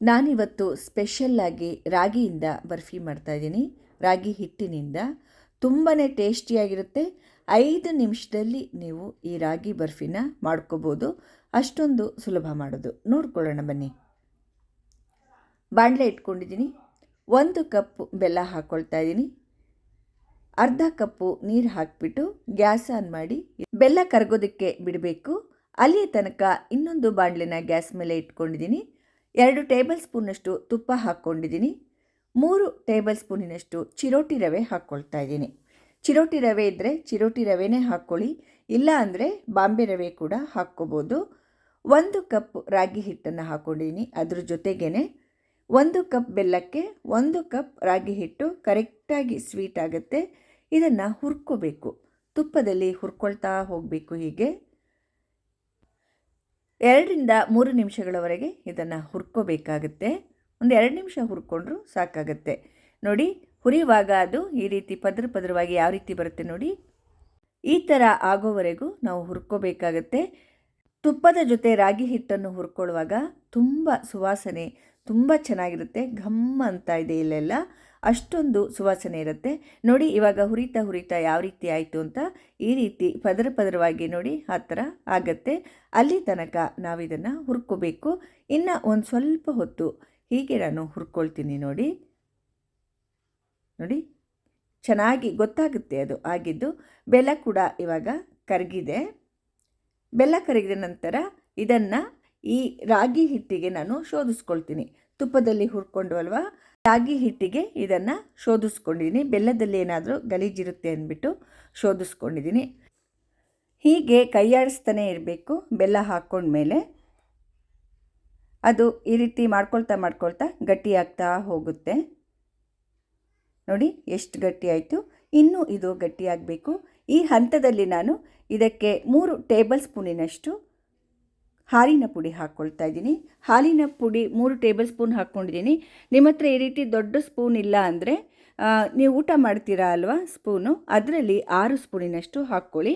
ನಾನಿವತ್ತು ಸ್ಪೆಷಲ್ಲಾಗಿ ರಾಗಿಯಿಂದ ಬರ್ಫಿ ಮಾಡ್ತಾಯಿದ್ದೀನಿ ರಾಗಿ ಹಿಟ್ಟಿನಿಂದ ತುಂಬಾ ಟೇಸ್ಟಿಯಾಗಿರುತ್ತೆ. ಐದು ನಿಮಿಷದಲ್ಲಿ ನೀವು ಈ ರಾಗಿ ಬರ್ಫಿನ ಮಾಡ್ಕೋಬೋದು. ಅಷ್ಟೊಂದು ಸುಲಭ ಮಾಡೋದು. ನೋಡ್ಕೊಳ್ಳೋಣ ಬನ್ನಿ. ಬಾಣಲೆ ಇಟ್ಕೊಂಡಿದ್ದೀನಿ. ಒಂದು ಕಪ್ ಬೆಲ್ಲ ಹಾಕ್ಕೊಳ್ತಾ ಇದ್ದೀನಿ. ಅರ್ಧ ಕಪ್ಪು ನೀರು ಹಾಕಿಬಿಟ್ಟು ಗ್ಯಾಸ್ ಆನ್ ಮಾಡಿ ಬೆಲ್ಲ ಕರಗೋದಕ್ಕೆ ಬಿಡಬೇಕು. ಅಲ್ಲಿಯ ತನಕ ಇನ್ನೊಂದು ಬಾಣಲೆನ ಗ್ಯಾಸ್ ಮೇಲೆ ಇಟ್ಕೊಂಡಿದ್ದೀನಿ. ಎರಡು ಟೇಬಲ್ ಸ್ಪೂನಷ್ಟು ತುಪ್ಪ ಹಾಕ್ಕೊಂಡಿದ್ದೀನಿ. ಮೂರು ಟೇಬಲ್ ಸ್ಪೂನಿನಷ್ಟು ಚಿರೋಟಿ ರವೆ ಹಾಕ್ಕೊಳ್ತಾ ಇದ್ದೀನಿ. ಚಿರೋಟಿ ರವೆ ಇದ್ದರೆ ಚಿರೋಟಿ ರವೆನೇ ಹಾಕ್ಕೊಳ್ಳಿ. ಇಲ್ಲ ಅಂದರೆ ಬಾಂಬೆ ರವೆ ಕೂಡ ಹಾಕ್ಕೋಬೋದು. ಒಂದು ಕಪ್ ರಾಗಿ ಹಿಟ್ಟನ್ನು ಹಾಕ್ಕೊಂಡಿದ್ದೀನಿ ಅದ್ರ ಜೊತೆಗೇ ಒಂದು ಕಪ್ ಬೆಲ್ಲಕ್ಕೆ ಒಂದು ಕಪ್ ರಾಗಿ ಹಿಟ್ಟು ಕರೆಕ್ಟಾಗಿ ಸ್ವೀಟ್ ಆಗುತ್ತೆ. ಇದನ್ನು ಹುರ್ಕೋಬೇಕು. ತುಪ್ಪದಲ್ಲಿ ಹುರ್ಕೊಳ್ತಾ ಹೋಗಬೇಕು ಹೀಗೆ. ಎರಡರಿಂದ ಮೂರು ನಿಮಿಷಗಳವರೆಗೆ ಇದನ್ನು ಹುರ್ಕೋಬೇಕಾಗುತ್ತೆ. ಒಂದು ಎರಡು ನಿಮಿಷ ಹುರ್ಕೊಂಡ್ರೂ ಸಾಕಾಗುತ್ತೆ. ನೋಡಿ, ಹುರಿಯುವಾಗ ಅದು ಈ ರೀತಿ ಪದ್ರ ಪದ್ರವಾಗಿ ಯಾವ ರೀತಿ ಬರುತ್ತೆ ನೋಡಿ. ಈ ಥರ ಆಗೋವರೆಗೂ ನಾವು ಹುರ್ಕೋಬೇಕಾಗತ್ತೆ. ತುಪ್ಪದ ಜೊತೆ ರಾಗಿ ಹಿಟ್ಟನ್ನು ಹುರ್ಕೊಳ್ಳುವಾಗ ತುಂಬ ಸುವಾಸನೆ, ತುಂಬ ಚೆನ್ನಾಗಿರುತ್ತೆ. ಘಮ್ ಅಂತ ಇದೆ ಇಲ್ಲೆಲ್ಲ. ಅಷ್ಟೊಂದು ಸುವಾಸನೆ ಇರುತ್ತೆ. ನೋಡಿ, ಇವಾಗ ಹುರಿತಾ ಹುರಿತಾ ಯಾವ ರೀತಿ ಆಯಿತು ಅಂತ ಈ ರೀತಿ ಪದರ ಪದರವಾಗಿ ನೋಡಿ ಆ ಥರ ಆಗತ್ತೆ. ಅಲ್ಲಿ ತನಕ ನಾವಿದನ್ನು ಹುರ್ಕೋಬೇಕು. ಇನ್ನು ಒಂದು ಸ್ವಲ್ಪ ಹೊತ್ತು ಹೀಗೆ ನಾನು ಹುರ್ಕೊಳ್ತೀನಿ ನೋಡಿ. ನೋಡಿ, ಚೆನ್ನಾಗಿ ಗೊತ್ತಾಗುತ್ತೆ ಅದು ಆಗಿದ್ದು. ಬೆಲ್ಲ ಕೂಡ ಇವಾಗ ಕರಗಿದೆ. ಬೆಲ್ಲ ಕರಗಿದ ನಂತರ ಇದನ್ನು ಈ ರಾಗಿ ಹಿಟ್ಟಿಗೆ ನಾನು ಶೋಧಿಸ್ಕೊಳ್ತೀನಿ. ತುಪ್ಪದಲ್ಲಿ ಹುರ್ಕೊಂಡು ಅಲ್ವಾ ರಾಗಿ ಹಿಟ್ಟಿಗೆ ಇದನ್ನು ಶೋಧಿಸ್ಕೊಂಡಿದ್ದೀನಿ. ಬೆಲ್ಲದಲ್ಲಿ ಏನಾದರೂ ಗಲೀಜಿರುತ್ತೆ ಅಂದ್ಬಿಟ್ಟು ಶೋಧಿಸ್ಕೊಂಡಿದ್ದೀನಿ. ಹೀಗೆ ಕೈಯಾಡಿಸ್ತಾನೆ ಇರಬೇಕು. ಬೆಲ್ಲ ಹಾಕ್ಕೊಂಡ್ಮೇಲೆ ಅದು ಈ ರೀತಿ ಮಾಡ್ಕೊಳ್ತಾ ಮಾಡ್ಕೊಳ್ತಾ ಗಟ್ಟಿಯಾಗ್ತಾ ಹೋಗುತ್ತೆ. ನೋಡಿ, ಎಷ್ಟು ಗಟ್ಟಿ ಆಯಿತು. ಇನ್ನೂ ಇದು ಗಟ್ಟಿಯಾಗಬೇಕು ಈ ಹಂತದಲ್ಲಿ ನಾನು ಇದಕ್ಕೆ ಮೂರು ಟೇಬಲ್ ಸ್ಪೂನಿನಷ್ಟು ಹಾಲಿನ ಪುಡಿ ಹಾಕ್ಕೊಳ್ತಾ ಇದ್ದೀನಿ. ಹಾಲಿನ ಪುಡಿ ಮೂರು ಟೇಬಲ್ ಸ್ಪೂನ್ ಹಾಕ್ಕೊಂಡಿದ್ದೀನಿ. ನಿಮ್ಮ ಹತ್ರ ಈ ರೀತಿ ದೊಡ್ಡ ಸ್ಪೂನ್ ಇಲ್ಲ ಅಂದರೆ ನೀವು ಊಟ ಮಾಡ್ತೀರಾ ಅಲ್ವಾ ಸ್ಪೂನು, ಅದರಲ್ಲಿ ಆರು ಸ್ಪೂನಿನಷ್ಟು ಹಾಕ್ಕೊಳ್ಳಿ.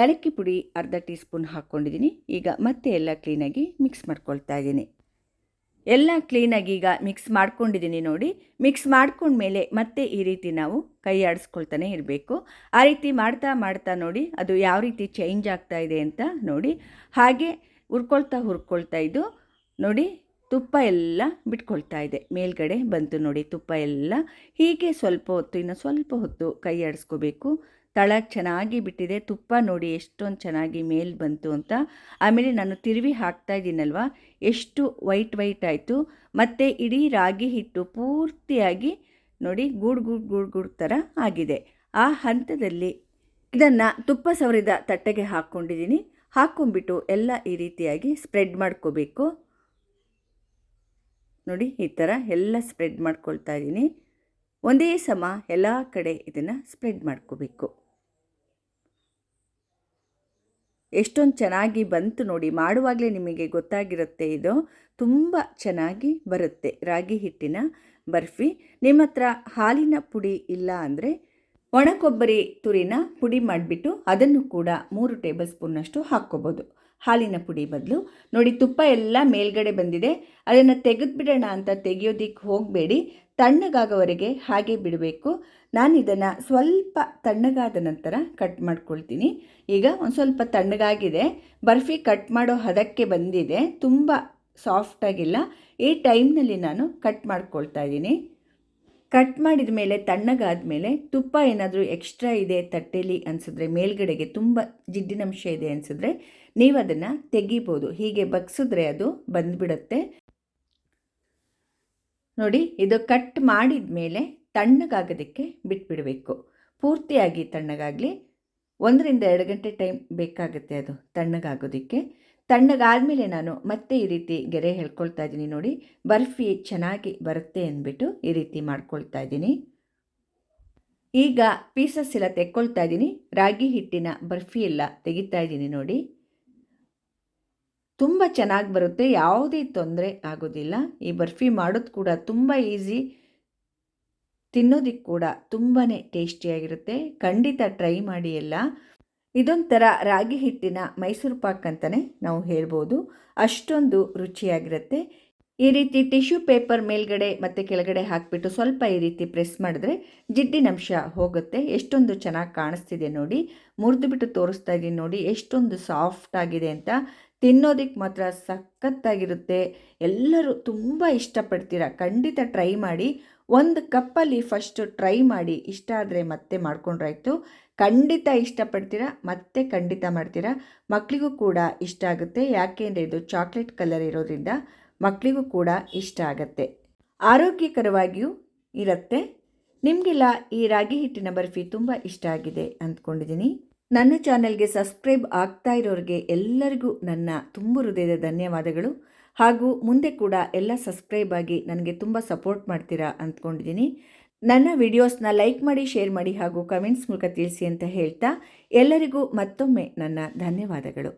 ಏಲಕ್ಕಿ ಪುಡಿ ಅರ್ಧ ಟೀ ಸ್ಪೂನ್ ಹಾಕ್ಕೊಂಡಿದ್ದೀನಿ. ಈಗ ಮತ್ತೆ ಎಲ್ಲ ಕ್ಲೀನಾಗಿ ಮಿಕ್ಸ್ ಮಾಡ್ಕೊಳ್ತಾ ಇದ್ದೀನಿ. ಎಲ್ಲ ಕ್ಲೀನಾಗಿ ಈಗ ಮಿಕ್ಸ್ ಮಾಡ್ಕೊಂಡಿದ್ದೀನಿ ನೋಡಿ. ಮಿಕ್ಸ್ ಮಾಡ್ಕೊಂಡ್ಮೇಲೆ ಮತ್ತೆ ಈ ರೀತಿ ನಾವು ಕೈ ಆಡಿಸ್ಕೊಳ್ತಾನೆ ಇರಬೇಕು. ಆ ರೀತಿ ಮಾಡ್ತಾ ಮಾಡ್ತಾ ನೋಡಿ ಅದು ಯಾವ ರೀತಿ ಚೇಂಜ್ ಆಗ್ತಾ ಇದೆ ಅಂತ ನೋಡಿ. ಹಾಗೆ ಹುರ್ಕೊಳ್ತಾ ಹುರ್ಕೊಳ್ತಾ ಇದ್ದು ನೋಡಿ ತುಪ್ಪ ಎಲ್ಲ ಬಿಟ್ಕೊಳ್ತಾ ಇದೆ. ಮೇಲ್ಗಡೆ ಬಂತು ನೋಡಿ ತುಪ್ಪ ಎಲ್ಲ. ಹೀಗೆ ಸ್ವಲ್ಪ ಹೊತ್ತು, ಇನ್ನು ಸ್ವಲ್ಪ ಹೊತ್ತು ಕೈ ಆಡಿಸ್ಕೋಬೇಕು. ತಳ ಚೆನ್ನಾಗಿ ಬಿಟ್ಟಿದೆ, ತುಪ್ಪ ನೋಡಿ ಎಷ್ಟೊಂದು ಚೆನ್ನಾಗಿ ಮೇಲ್ ಬಂತು ಅಂತ. ಆಮೇಲೆ ನಾನು ತಿರುವಿ ಹಾಕ್ತಾ ಇದ್ದೀನಲ್ವ, ಎಷ್ಟು ವೈಟ್ ವೈಟ್ ಆಯಿತು. ಮತ್ತು ಇಡೀ ರಾಗಿ ಹಿಟ್ಟು ಪೂರ್ತಿಯಾಗಿ ನೋಡಿ ಗೂಡ್ ಗೂಡ್ ಗೂಡ್ ಗೂಡ್ ಥರ ಆಗಿದೆ. ಆ ಹಂತದಲ್ಲಿ ಇದನ್ನು ತುಪ್ಪ ಸವರಿದ ತಟ್ಟೆಗೆ ಹಾಕ್ಕೊಂಡಿದ್ದೀನಿ. ಹಾಕ್ಕೊಂಬಿಟ್ಟು ಎಲ್ಲ ಈ ರೀತಿಯಾಗಿ ಸ್ಪ್ರೆಡ್ ಮಾಡ್ಕೋಬೇಕು. ನೋಡಿ ಈ ಥರ ಎಲ್ಲ ಸ್ಪ್ರೆಡ್ ಮಾಡ್ಕೊಳ್ತಾ ಇದ್ದೀನಿ. ಒಂದೇ ಸಮ ಎಲ್ಲ ಕಡೆ ಇದನ್ನು ಸ್ಪ್ರೆಡ್ ಮಾಡ್ಕೋಬೇಕು. ಎಷ್ಟೊಂದು ಚೆನ್ನಾಗಿ ಬಂತು ನೋಡಿ, ಮಾಡುವಾಗಲೇ ನಿಮಗೆ ಗೊತ್ತಾಗಿರುತ್ತೆ ಇದು. ತುಂಬ ಚೆನ್ನಾಗಿ ಬರುತ್ತೆ. ರಾಗಿ ಹಿಟ್ಟಿನ ಬರ್ಫಿ. ನಿಮ್ಮ ಹತ್ರ ಹಾಲಿನ ಪುಡಿ ಇಲ್ಲ ಅಂದರೆ ಒಣಕೊಬ್ಬರಿ ತುರಿನ ಪುಡಿ ಮಾಡಿಬಿಟ್ಟು ಅದನ್ನು ಕೂಡ ಮೂರು ಟೇಬಲ್ ಸ್ಪೂನಷ್ಟು ಹಾಕ್ಕೋಬೋದು. ಹಾಲಿನ ಪುಡಿ ಬದಲು. ನೋಡಿ, ತುಪ್ಪ ಎಲ್ಲ ಮೇಲ್ಗಡೆ ಬಂದಿದೆ. ಅದನ್ನು ತೆಗೆದುಬಿಡೋಣ ಅಂತ ತೆಗೆಯೋದಿಕ್ಕೆ ಹೋಗಬೇಡಿ. ತಣ್ಣಗಾಗೋವರೆಗೆ ಹಾಗೆ ಬಿಡಬೇಕು. ನಾನು ಇದನ್ನು ಸ್ವಲ್ಪ ತಣ್ಣಗಾದ ನಂತರ ಕಟ್ ಮಾಡ್ಕೊಳ್ತೀನಿ. ಈಗ ಒಂದು ಸ್ವಲ್ಪ ತಣ್ಣಗಾಗಿದೆ. ಬರ್ಫಿ ಕಟ್ ಮಾಡೋ ಹದಕ್ಕೆ ಬಂದಿದೆ. ತುಂಬ ಸಾಫ್ಟಾಗಿಲ್ಲ ಈ ಟೈಮ್ನಲ್ಲಿ ನಾನು ಕಟ್ ಮಾಡ್ಕೊಳ್ತಾ ಇದ್ದೀನಿ. ಕಟ್ ಮಾಡಿದ ಮೇಲೆ, ತಣ್ಣಗಾದ ಮೇಲೆ ತುಪ್ಪ ಏನಾದರೂ ಎಕ್ಸ್ಟ್ರಾ ಇದೆ ತಟ್ಟೆಲಿ ಅನಿಸಿದ್ರೆ, ಮೇಲ್ಗಡೆಗೆ ತುಂಬ ಜಿಡ್ಡಿನಂಶ ಇದೆ ಅನಿಸಿದ್ರೆ ನೀವು ಅದನ್ನು ತೆಗಿಬೋದು. ಹೀಗೆ ಬಗ್ಸಿದ್ರೆ ಅದು ಬಂದುಬಿಡುತ್ತೆ. ನೋಡಿ, ಇದು ಕಟ್ ಮಾಡಿದ ಮೇಲೆ ತಣ್ಣಗಾಗೋದಕ್ಕೆ ಬಿಟ್ಬಿಡಬೇಕು. ಪೂರ್ತಿಯಾಗಿ ತಣ್ಣಗಾಗಲಿ. ಒಂದರಿಂದ ಎರಡು ಗಂಟೆ ಟೈಮ್ ಬೇಕಾಗುತ್ತೆ ಅದು ತಣ್ಣಗಾಗೋದಕ್ಕೆ. ತಣ್ಣಗಾದಮೇಲೆ ನಾನು ಮತ್ತೆ ಈ ರೀತಿ ಗೆರೆ ಹೇಳ್ಕೊಳ್ತಾ ಇದ್ದೀನಿ ನೋಡಿ. ಬರ್ಫಿ ಚೆನ್ನಾಗಿ ಬರುತ್ತೆ ಅಂದ್ಬಿಟ್ಟು ಈ ರೀತಿ ಮಾಡ್ಕೊಳ್ತಾ ಇದ್ದೀನಿ. ಈಗ ಪೀಸಸ್ ಎಲ್ಲ ತೆಕ್ಕೊಳ್ತಾ ಇದ್ದೀನಿ. ರಾಗಿ ಹಿಟ್ಟಿನ ಬರ್ಫಿ ಎಲ್ಲ ತೆಗಿತಾ ಇದ್ದೀನಿ ನೋಡಿ. ತುಂಬ ಚೆನ್ನಾಗಿ ಬರುತ್ತೆ, ಯಾವುದೇ ತೊಂದರೆ ಆಗೋದಿಲ್ಲ. ಈ ಬರ್ಫಿ ಮಾಡೋದು ಕೂಡ ತುಂಬ ಈಸಿ. ತಿನ್ನೋದಕ್ಕೆ ಕೂಡ ತುಂಬಾ ಟೇಸ್ಟಿಯಾಗಿರುತ್ತೆ. ಖಂಡಿತ ಟ್ರೈ ಮಾಡಿ ಎಲ್ಲ. ಇದೊಂಥರ ರಾಗಿ ಹಿಟ್ಟಿನ ಮೈಸೂರು ಪಾಕ್ ಅಂತಲೇ ನಾವು ಹೇಳ್ಬೋದು. ಅಷ್ಟೊಂದು ರುಚಿಯಾಗಿರುತ್ತೆ. ಈ ರೀತಿ ಟಿಶ್ಯೂ ಪೇಪರ್ ಮೇಲ್ಗಡೆ ಮತ್ತು ಕೆಳಗಡೆ ಹಾಕಿಬಿಟ್ಟು ಸ್ವಲ್ಪ ಈ ರೀತಿ ಪ್ರೆಸ್ ಮಾಡಿದ್ರೆ ಜಿಡ್ಡಿನಂಶ ಹೋಗುತ್ತೆ. ಎಷ್ಟೊಂದು ಚೆನ್ನಾಗಿ ಕಾಣಿಸ್ತಿದೆ ನೋಡಿ. ಮುರಿದು ಬಿಟ್ಟು ತೋರಿಸ್ತಾ ಇದ್ದೀನಿ ನೋಡಿ. ಎಷ್ಟೊಂದು ಸಾಫ್ಟ್ ಆಗಿದೆ ಅಂತ. ತಿನ್ನೋದಕ್ಕೆ ಮಾತ್ರ ಸಖತ್ತಾಗಿರುತ್ತೆ. ಎಲ್ಲರೂ ತುಂಬ ಇಷ್ಟಪಡ್ತೀರ? ಖಂಡಿತ ಟ್ರೈ ಮಾಡಿ. ಒಂದು ಕಪ್ಪಲ್ಲಿ ಫಸ್ಟು ಟ್ರೈ ಮಾಡಿ. ಇಷ್ಟ ಆದರೆ ಮತ್ತೆ ಮಾಡ್ಕೊಂಡ್ರಾಯ್ತು ಖಂಡಿತ ಇಷ್ಟಪಡ್ತೀರಾ? ಮತ್ತೆ ಖಂಡಿತ ಮಾಡ್ತೀರಾ? ಮಕ್ಕಳಿಗೂ ಕೂಡ ಇಷ್ಟ ಆಗುತ್ತೆ. ಯಾಕೆಂದರೆ ಇದು ಚಾಕ್ಲೇಟ್ ಕಲರ್ ಇರೋದ್ರಿಂದ ಮಕ್ಕಳಿಗೂ ಕೂಡ ಇಷ್ಟ ಆಗುತ್ತೆ. ಆರೋಗ್ಯಕರವಾಗಿಯೂ ಇರುತ್ತೆ. ನಿಮಗೆಲ್ಲ ಈ ರಾಗಿ ಹಿಟ್ಟಿನ ಬರ್ಫಿ ತುಂಬ ಇಷ್ಟ ಆಗಿದೆ ಅಂದ್ಕೊಂಡಿದ್ದೀನಿ. ನನ್ನ ಚಾನೆಲ್ಗೆ ಸಬ್ಸ್ಕ್ರೈಬ್ ಆಗ್ತಾ ಇರೋರಿಗೆ ಎಲ್ಲರಿಗೂ ನನ್ನ ತುಂಬ ಹೃದಯದ ಧನ್ಯವಾದಗಳು. ಹಾಗೂ ಮುಂದೆ ಕೂಡ ಎಲ್ಲ ಸಬ್ಸ್ಕ್ರೈಬ್ ಆಗಿ ನನಗೆ ತುಂಬ ಸಪೋರ್ಟ್ ಮಾಡ್ತೀರಾ ಅಂದ್ಕೊಂಡಿದ್ದೀನಿ. ನನ್ನ ವಿಡಿಯೋಸ್ನ ಲೈಕ್ ಮಾಡಿ, ಶೇರ್ ಮಾಡಿ ಹಾಗೂ ಕಮೆಂಟ್ಸ್ ಮೂಲಕ ತಿಳಿಸಿ ಅಂತ ಹೇಳ್ತಾ ಎಲ್ಲರಿಗೂ ಮತ್ತೊಮ್ಮೆ ನನ್ನ ಧನ್ಯವಾದಗಳು.